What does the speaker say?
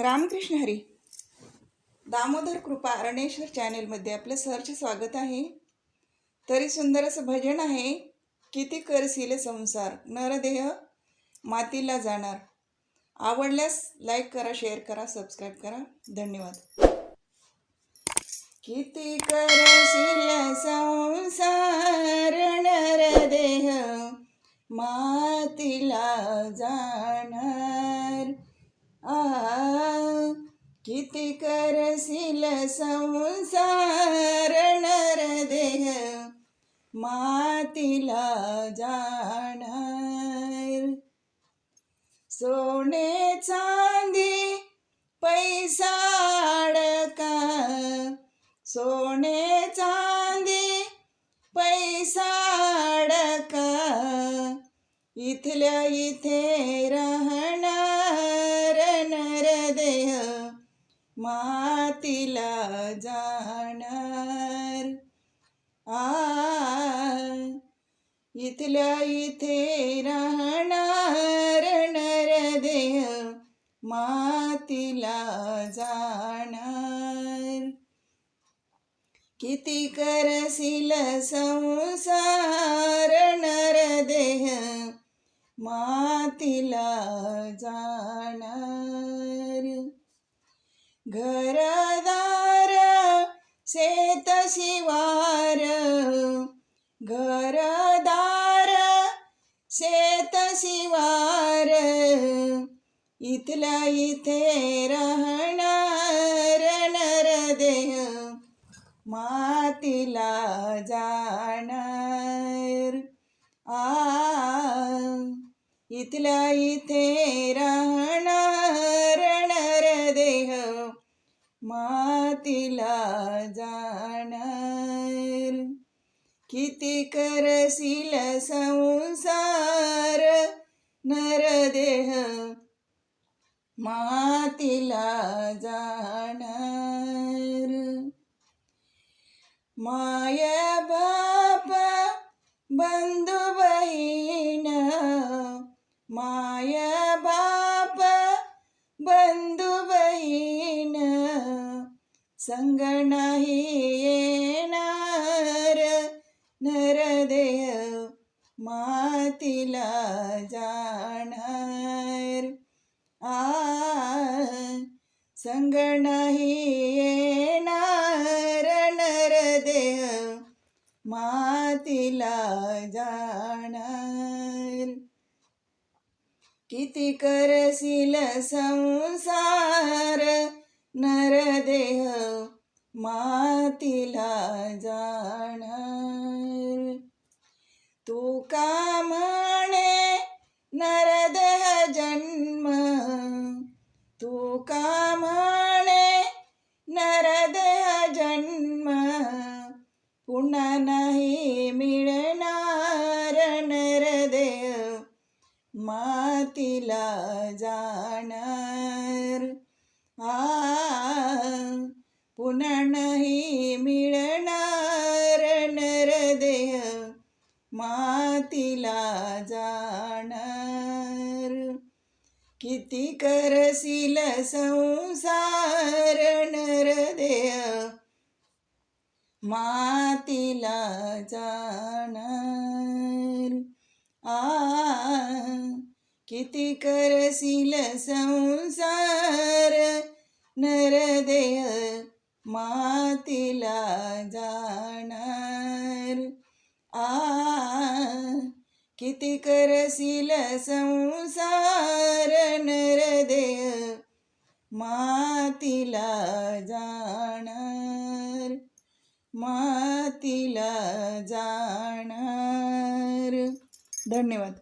रामकृष्ण हरी. दामोदर कृपा अरणेश्वर चॅनेलमध्ये आपलं सहर्ष स्वागत आहे. तरी सुंदर असं भजन आहे. किती करशील संसार. नरदेह मातीला जाणार. आवडल्यास लाईक करा शेअर करा सबस्क्राईब करा. धन्यवाद. किती करशील संसार. नरदेह मातीला जाणार. आ किती करशील संसार नरदेह मातीला जाणार. सोने चांदी पैसा अडका. सोने चांदी पैसा अडका. इथल्या इथे राहण तिला जाणार. आ इथल्या इथे राहणार नरदेह मातीला जाणार. किती करशील संसार नरदेह मातीला जा घरदार शेत शिवार घरदार शेत शिवार इथल्या इथे राहणार नरदेह मातीला जाणार. आ इथल्या इथे राहणार मातीला जाणार किती करशील संसार नरदेह मातीला जाणार माया बाप बंधू बहीण मा संग नाही येणार नरदेह मातीला जाणार आ संग नाही येणार नरदेह मातीला जाणार किती करशील संसार नरदेह मातीला जाणार. तू का म्हणे नरदेह जन्म? तू का म्हणे नरदेह जन्म? पुन्हा नाही मिळणार नरदेह मातीला जाणार. आ पुन्हा नाही मिळणार नरदेह मातीला जाणार. किती करसील संसार नरदेह मातीला जाणार. आ किती करसील संसार नरदेह मातीला जाणार. आ किती करशील संसार नरदेय मातीला जाणार. मातीला जाणार. धन्यवाद.